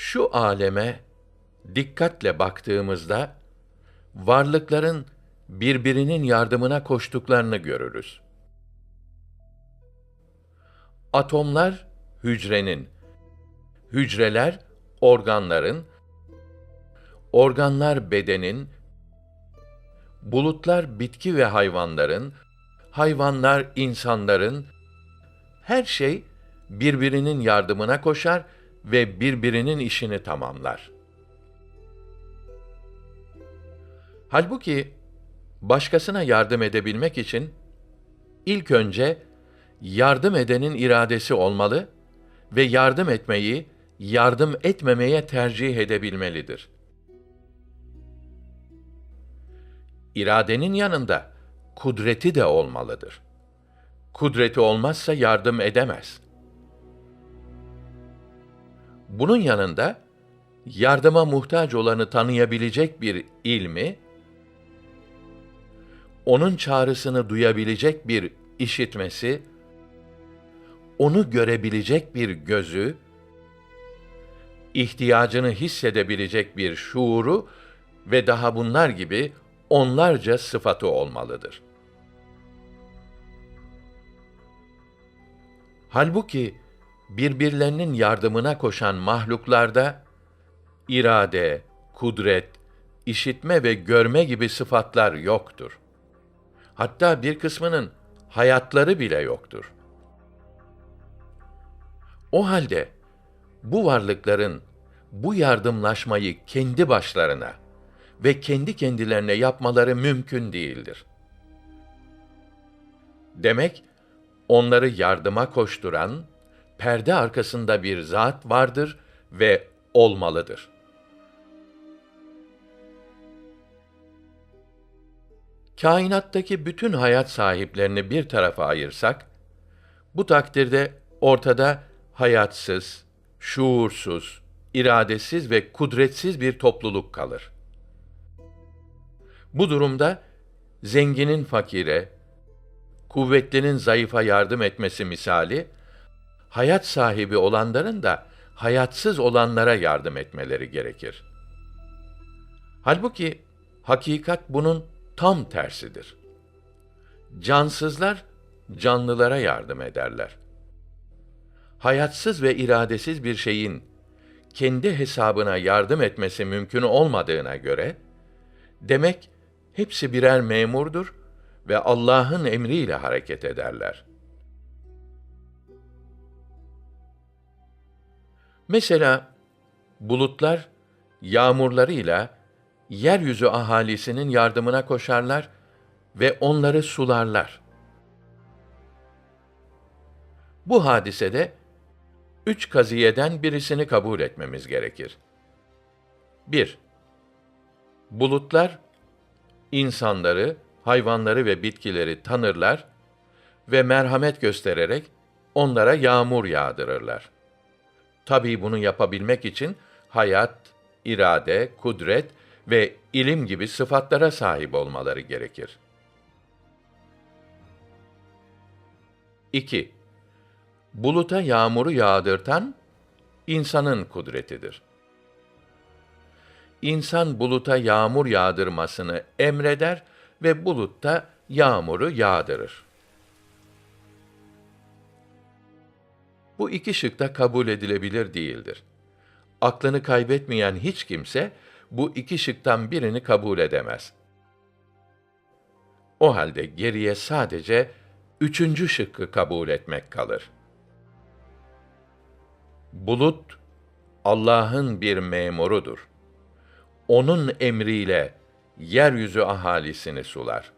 Şu aleme dikkatle baktığımızda varlıkların birbirinin yardımına koştuklarını görürüz. Atomlar hücrenin, hücreler organların, organlar bedenin, bulutlar bitki ve hayvanların, hayvanlar insanların, her şey birbirinin yardımına koşar ve birbirinin işini tamamlar. Halbuki başkasına yardım edebilmek için ilk önce yardım edenin iradesi olmalı ve yardım etmeyi yardım etmemeye tercih edebilmelidir. İradenin yanında kudreti de olmalıdır. Kudreti olmazsa yardım edemez. Bunun yanında yardıma muhtaç olanı tanıyabilecek bir ilmi, onun çağrısını duyabilecek bir işitmesi, onu görebilecek bir gözü, ihtiyacını hissedebilecek bir şuuru ve daha bunlar gibi onlarca sıfatı olmalıdır. Halbuki birbirlerinin yardımına koşan mahluklarda irade, kudret, işitme ve görme gibi sıfatlar yoktur. Hatta bir kısmının hayatları bile yoktur. O halde bu varlıkların bu yardımlaşmayı kendi başlarına ve kendi kendilerine yapmaları mümkün değildir. Demek onları yardıma koşturan perde arkasında bir zat vardır ve olmalıdır. Kainattaki bütün hayat sahiplerini bir tarafa ayırsak, bu takdirde ortada hayatsız, şuursuz, iradesiz ve kudretsiz bir topluluk kalır. Bu durumda zenginin fakire, kuvvetlinin zayıfa yardım etmesi misali, hayat sahibi olanların da hayatsız olanlara yardım etmeleri gerekir. Halbuki hakikat bunun tam tersidir. Cansızlar canlılara yardım ederler. Hayatsız ve iradesiz bir şeyin kendi hesabına yardım etmesi mümkün olmadığına göre demek hepsi birer memurdur ve Allah'ın emriyle hareket ederler. Mesela bulutlar yağmurlarıyla yeryüzü ahalisinin yardımına koşarlar ve onları sularlar. Bu hadisede üç kaziyeden birisini kabul etmemiz gerekir. 1. Bulutlar insanları, hayvanları ve bitkileri tanırlar ve merhamet göstererek onlara yağmur yağdırırlar. Tabii bunu yapabilmek için hayat, irade, kudret ve ilim gibi sıfatlara sahip olmaları gerekir. 2. Buluta yağmuru yağdırtan insanın kudretidir. İnsan buluta yağmur yağdırmasını emreder ve bulutta yağmuru yağdırır. Bu iki şık da kabul edilebilir değildir. Aklını kaybetmeyen hiç kimse bu iki şıktan birini kabul edemez. O halde geriye sadece üçüncü şıkkı kabul etmek kalır. Bulut Allah'ın bir memurudur. Onun emriyle yeryüzü ahalisini sular.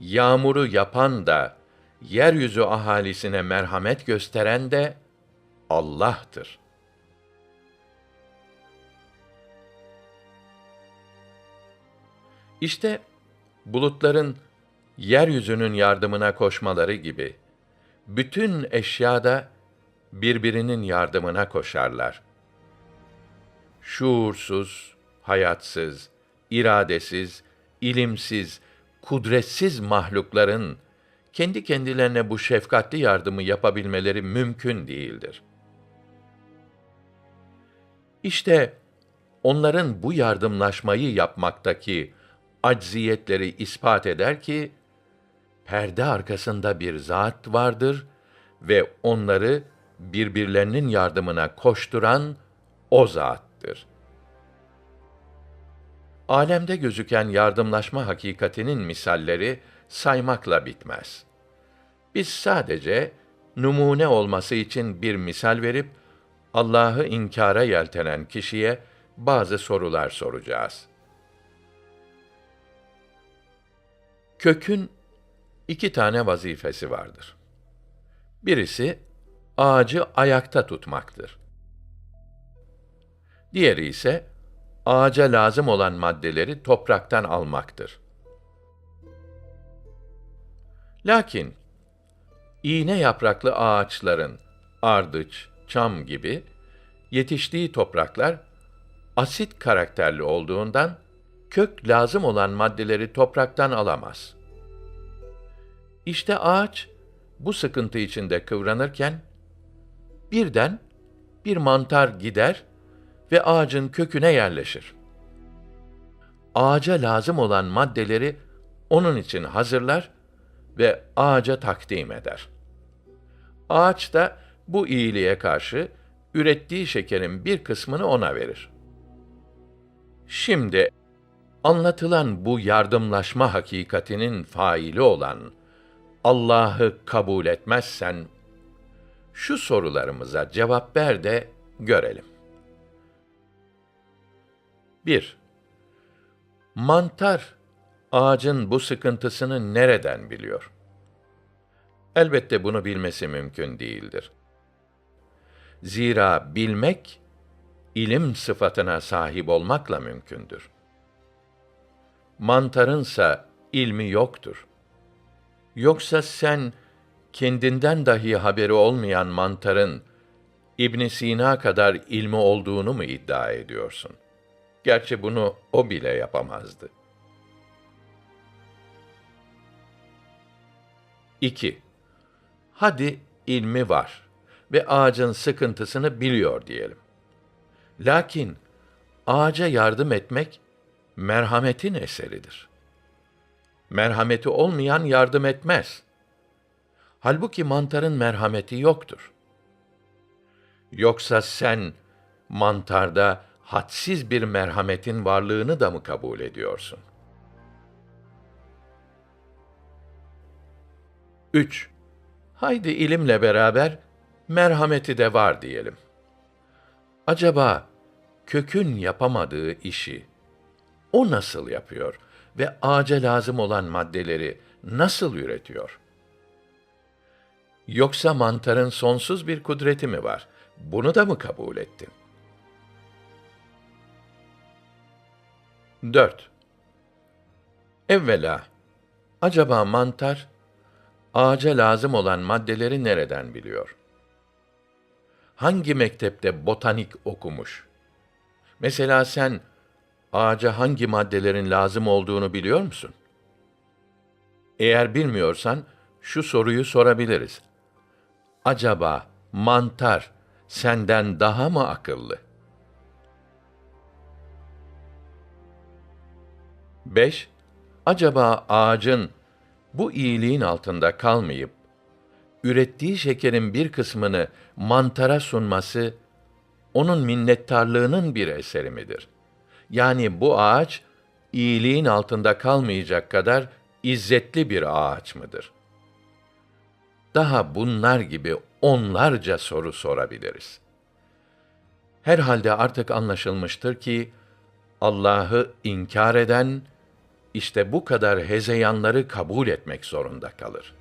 Yağmuru yapan da yeryüzü ahalisine merhamet gösteren de Allah'tır. İşte bulutların yeryüzünün yardımına koşmaları gibi bütün eşyada birbirinin yardımına koşarlar. Şuursuz, hayatsız, iradesiz, ilimsiz, kudretsiz mahlukların kendi kendilerine bu şefkatli yardımı yapabilmeleri mümkün değildir. İşte onların bu yardımlaşmayı yapmaktaki acziyetleri ispat eder ki perde arkasında bir zat vardır ve onları birbirlerinin yardımına koşturan o zattır. Alemde gözüken yardımlaşma hakikatinin misalleri saymakla bitmez. Biz sadece numune olması için bir misal verip Allah'ı inkara yeltenen kişiye bazı sorular soracağız. Kökün iki tane vazifesi vardır. Birisi ağacı ayakta tutmaktır. Diğeri ise ağaca lazım olan maddeleri topraktan almaktır. Lakin iğne yapraklı ağaçların ardıç, çam gibi yetiştiği topraklar asit karakterli olduğundan kök lazım olan maddeleri topraktan alamaz. İşte ağaç bu sıkıntı içinde kıvranırken birden bir mantar gider ve ağacın köküne yerleşir. Ağaca lazım olan maddeleri onun için hazırlar ve ağaca takdim eder. Ağaç da bu iyiliğe karşı ürettiği şekerin bir kısmını ona verir. Şimdi anlatılan bu yardımlaşma hakikatinin faili olan Allah'ı kabul etmezsen şu sorularımıza cevap ver de görelim. 1. Mantar ağacın bu sıkıntısını nereden biliyor? Elbette bunu bilmesi mümkün değildir. Zira bilmek ilim sıfatına sahip olmakla mümkündür. Mantarınsa ilmi yoktur. Yoksa sen kendinden dahi haberi olmayan mantarın İbn Sina kadar ilmi olduğunu mu iddia ediyorsun? Gerçi bunu o bile yapamazdı. 2. Hadi ilmi var ve ağacın sıkıntısını biliyor diyelim. Lakin ağaca yardım etmek merhametin eseridir. Merhameti olmayan yardım etmez. Halbuki mantarın merhameti yoktur. Yoksa sen mantarda hadsiz bir merhametin varlığını da mı kabul ediyorsun? 3. Haydi ilimle beraber merhameti de var diyelim. Acaba kökün yapamadığı işi o nasıl yapıyor ve ağaca lazım olan maddeleri nasıl üretiyor? Yoksa mantarın sonsuz bir kudreti mi var? Bunu da mı kabul ettin? 4. Evvela, acaba mantar, ağaca lazım olan maddeleri nereden biliyor? Hangi mektepte botanik okumuş? Mesela sen, ağaca hangi maddelerin lazım olduğunu biliyor musun? Eğer bilmiyorsan, şu soruyu sorabiliriz. Acaba mantar senden daha mı akıllı? 5. Acaba ağacın bu iyiliğin altında kalmayıp ürettiği şekerin bir kısmını mantara sunması onun minnettarlığının bir eseri midir? Yani bu ağaç iyiliğin altında kalmayacak kadar izzetli bir ağaç mıdır? Daha bunlar gibi onlarca soru sorabiliriz. Herhalde artık anlaşılmıştır ki Allah'ı inkar eden işte bu kadar hezeyanları kabul etmek zorunda kalır.